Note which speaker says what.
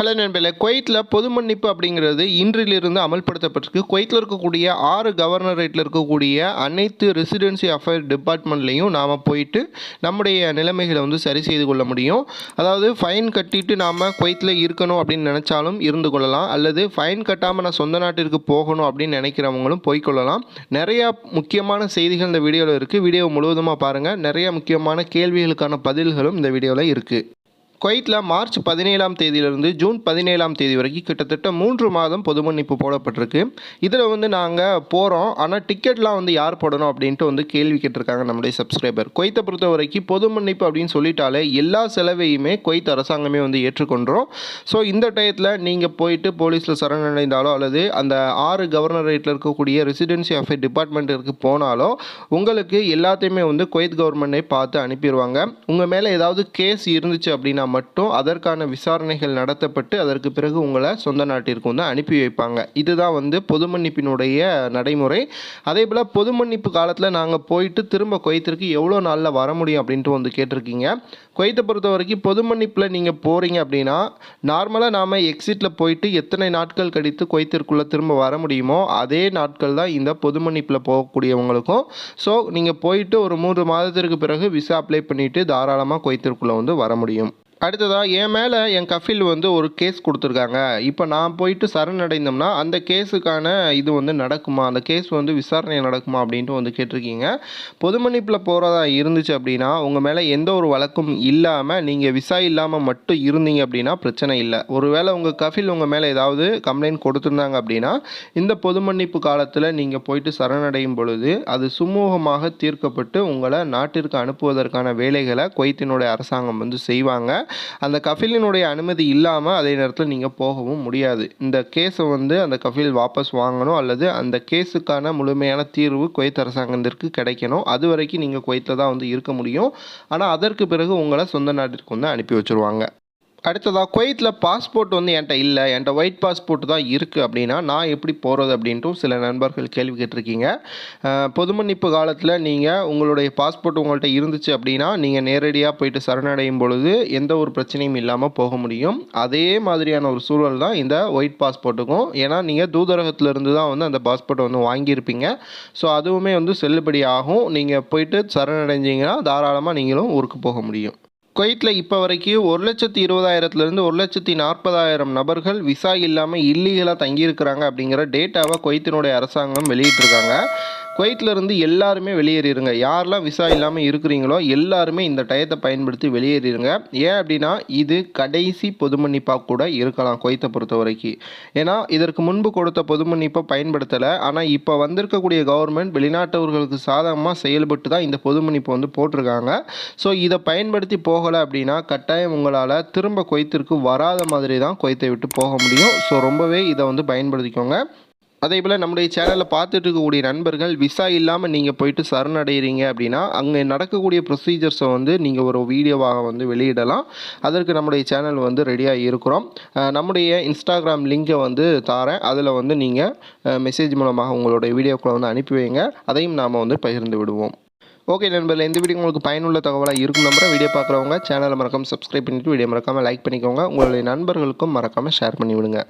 Speaker 1: Hello நண்பர்களே குவைத்தில் பொது மன்னிப்பு அப்படிங்கிறது இன்றிலிருந்து அமல்படுத்தப்பட்டிருக்கு. குவைத்தில் இருக்கக்கூடிய ஆறு கவர்னரேட்டில் இருக்கக்கூடிய அனைத்து ரெசிடென்சி அஃபேர் டிபார்ட்மெண்ட்லேயும் நாம் போயிட்டு நம்முடைய நிலைமைகளை வந்து சரி செய்து கொள்ள முடியும். அதாவது ஃபைன் கட்டிட்டு நாம் குவைத்தில் இருக்கணும் அப்படின்னு நினச்சாலும் இருந்து கொள்ளலாம். அல்லது ஃபைன் கட்டாமல் நான் சொந்த நாட்டிற்கு போகணும் அப்படின்னு நினைக்கிறவங்களும் போய்க்கொள்ளலாம் நிறையா முக்கியமான செய்திகள் இந்த வீடியோவில் இருக்குது வீடியோ முழுவதுமாக பாருங்கள் நிறையா முக்கியமான கேள்விகளுக்கான பதில்களும் இந்த வீடியோவில் இருக்குது குவைத்தில் மார்ச் பதினேழாம் தேதியிலிருந்து ஜூன் பதினேழாம் தேதி வரைக்கும் கிட்டத்தட்ட மூன்று மாதம் பொது மன்னிப்பு போடப்பட்டிருக்கு. இதில் வந்து நாங்கள் போகிறோம் ஆனால் டிக்கெட்லாம் வந்து யார் போடணும் அப்படின்ட்டு வந்து கேள்வி கேட்டிருக்காங்க நம்முடைய சப்ஸ்கிரைபர் குவைத்தை பொறுத்த வரைக்கும் பொது மன்னிப்பு அப்படின்னு சொல்லிட்டாலே எல்லா செலவையுமே குவைத் அரசாங்கமே வந்து ஏற்றுக்கொண்டோம். ஸோ இந்த டயத்தில் நீங்கள் போயிட்டு போலீஸில் சரணடைந்தாலோ அல்லது அந்த ஆறு கவர்னரேட்டில் இருக்கக்கூடிய ரெசிடென்சி அஃபேர் டிபார்ட்மெண்ட்டிற்கு போனாலோ உங்களுக்கு எல்லாத்தையுமே வந்து குவைத் கவர்மெண்ட்டை பார்த்து அனுப்பிடுவாங்க உங்கள் மேலே ஏதாவது கேஸ் இருந்துச்சு அப்படின்னா மட்டும் அதற்கான விசாரணைகள் நடத்தப்பட்டு அதற்கு பிறகு உங்களை சொந்த நாட்டிற்கு வந்து அனுப்பி வைப்பாங்க. இதுதான் வந்து பொது மன்னிப்பினுடைய நடைமுறை. அதே போல் பொது மன்னிப்பு காலத்தில் நாங்கள் போயிட்டு திரும்ப குவைத்திற்கு எவ்வளோ நாளில் வர முடியும் அப்படின்ட்டு வந்து கேட்டிருக்கீங்க. குவைத்தை பொறுத்த வரைக்கும் பொது மன்னிப்பில் நீங்கள் போகிறீங்க அப்படின்னா நார்மலாக நாம் எக்ஸிட்டில் போயிட்டு எத்தனை நாட்கள் கழித்து குவைத்திற்குள்ளே திரும்ப வர முடியுமோ அதே நாட்கள் தான் இந்த பொது மன்னிப்பில் போகக்கூடியவங்களுக்கும். ஸோ நீங்கள் போயிட்டு ஒரு மூன்று மாதத்திற்கு பிறகு விசா அப்ளை பண்ணிவிட்டு தாராளமாக குவைத்திற்குள்ளே வந்து வர முடியும். அடுத்ததாக என் மேலே என் கஃபில் வந்து ஒரு கேஸ் கொடுத்துருக்காங்க. இப்போ நான் போயிட்டு சரணடைந்தோம்னா அந்த கேஸுக்கான இது வந்து நடக்குமா? அந்த கேஸ் வந்து விசாரணை நடக்குமா? அப்படின்ட்டு வந்து கேட்டிருக்கீங்க. பொதுமன்னிப்பில் போகிறதா இருந்துச்சு அப்படின்னா உங்கள் மேலே எந்த ஒரு வழக்கும் இல்லாமல் நீங்கள் விசா இல்லாமல் மட்டும் இருந்தீங்க அப்படின்னா பிரச்சனை இல்லை. ஒருவேளை உங்கள் கஃபில் உங்கள் மேலே ஏதாவது கம்ப்ளைண்ட் கொடுத்துருந்தாங்க அப்படின்னா இந்த பொது மன்னிப்பு காலத்தில் நீங்கள் போயிட்டு சரணடையும் பொழுது அது சுமூகமாக தீர்க்கப்பட்டு உங்களை நாட்டிற்கு அனுப்புவதற்கான வேலைகளை குவைத்தினுடைய அரசாங்கம் வந்து செய்வாங்க. அந்த கஃபிலினுடைய அனுமதி இல்லாமல் அதே நேரத்தில் நீங்கள் போகவும் முடியாது. இந்த கேஸை வந்து அந்த கஃபில் வாபஸ் வாங்கணும் அல்லது அந்த கேஸுக்கான முழுமையான தீர்வு குவைத் அரசாங்கத்திற்கு கிடைக்கணும். அது வரைக்கும் நீங்கள் குவைத்தில் தான் வந்து இருக்க முடியும். ஆனால் அதற்கு பிறகு உங்களை சொந்த நாட்டிற்கு வந்து அனுப்பி வச்சுருவாங்க. அடுத்ததாக குவைத்தில் பாஸ்போர்ட் வந்து என்கிட்ட இல்லை. என்கிட்ட ஒயிட் பாஸ்போர்ட் தான் இருக்குது அப்படின்னா நான் எப்படி போகிறது அப்படின்ட்டும் சில நண்பர்கள் கேள்வி கேட்டிருக்கீங்க. பொதுமன்னிப்பு காலத்தில் நீங்கள் உங்களுடைய பாஸ்போர்ட் உங்கள்கிட்ட இருந்துச்சு அப்படின்னா நீங்கள் நேரடியாக போயிட்டு சரணடையும் பொழுது எந்த ஒரு பிரச்சனையும் இல்லாமல் போக முடியும். அதே மாதிரியான ஒரு சூழல் தான் இந்த ஒயிட் பாஸ்போர்ட்டுக்கும் ஏன்னா நீங்கள் தூதரகத்திலிருந்து தான் வந்து அந்த பாஸ்போர்ட்டை வந்து வாங்கியிருப்பீங்க. ஸோ அதுவுமே வந்து செல்லுபடி ஆகும் நீங்கள் போயிட்டு சரணடைஞ்சிங்கன்னா தாராளமாக நீங்களும் ஊருக்கு போக முடியும். குவைத்தில் இப்போ வரைக்கும் ஒரு லட்சத்தி இருபதாயிரத்துலேருந்து ஒரு லட்சத்தி நாற்பதாயிரம் நபர்கள் விசா இல்லாமல் இல்லீகலாக தங்கியிருக்கிறாங்க அப்படிங்கிற டேட்டாவை குவைத்தினுடைய அரசாங்கம் வெளியிட்டிருக்காங்க. குவைத்தில் இருந்து எல்லாருமே வெளியேறிடுங்க யாரெல்லாம் விசா இல்லாமல் இருக்கிறீங்களோ எல்லாருமே இந்த டயத்தை பயன்படுத்தி வெளியேறிடுங்க ஏன் அப்படின்னா இது கடைசி பொது மன்னிப்பாக கூட இருக்கலாம் குவைத்தை பொறுத்த வரைக்கும் ஏன்னா இதற்கு முன்பு கொடுத்த பொது மன்னிப்பை பயன்படுத்தலை. ஆனால் இப்போ வந்திருக்கக்கூடிய கவர்மெண்ட் வெளிநாட்டவர்களுக்கு சாதகமாக செயல்பட்டு தான் இந்த பொதுமன்னிப்பு வந்து போட்டிருக்காங்க. ஸோ இதை பயன்படுத்தி போகலை அப்படின்னா கட்டாயம் உங்களால் திரும்ப குவைத்திற்கு வராத மாதிரி தான் குவைத்தை விட்டு போக முடியும். ஸோ ரொம்பவே இதை வந்து பயன்படுத்திக்கோங்க. அதே போல் நம்முடைய சேனலில் பார்த்துட்டு இருக்கக்கூடிய நண்பர்கள் விசா இல்லாமல் நீங்கள் போயிட்டு சரணடைகிறீங்க அப்படின்னா அங்கே நடக்கக்கூடிய ப்ரொசீஜர்ஸை வந்து நீங்கள் ஒரு வீடியோவாக வந்து வெளியிடலாம். அதற்கு நம்முடைய சேனல் வந்து ரெடியாக இருக்கிறோம். நம்முடைய இன்ஸ்டாகிராம் லிங்கை வந்து தாரேன் அதில் வந்து நீங்கள் மெசேஜ் மூலமாக உங்களுடைய வீடியோக்களை வந்து அனுப்பி வைங்க. அதையும் நாம் வந்து பகிர்ந்து விடுவோம். ஓகே நண்பர்கள் இந்த வீடியோ உங்களுக்கு பயனுள்ள தகவலாக இருக்கும் நம்புறேன் வீடியோ பார்க்குறவங்க சேனலை மறக்காமல் சப்ஸ்கிரைப் பண்ணிவிட்டு வீடியோ மறக்காமல் லைக் பண்ணிக்கோங்க. உங்களுடைய நண்பர்களுக்கும் மறக்காமல் ஷேர் பண்ணிவிடுங்க.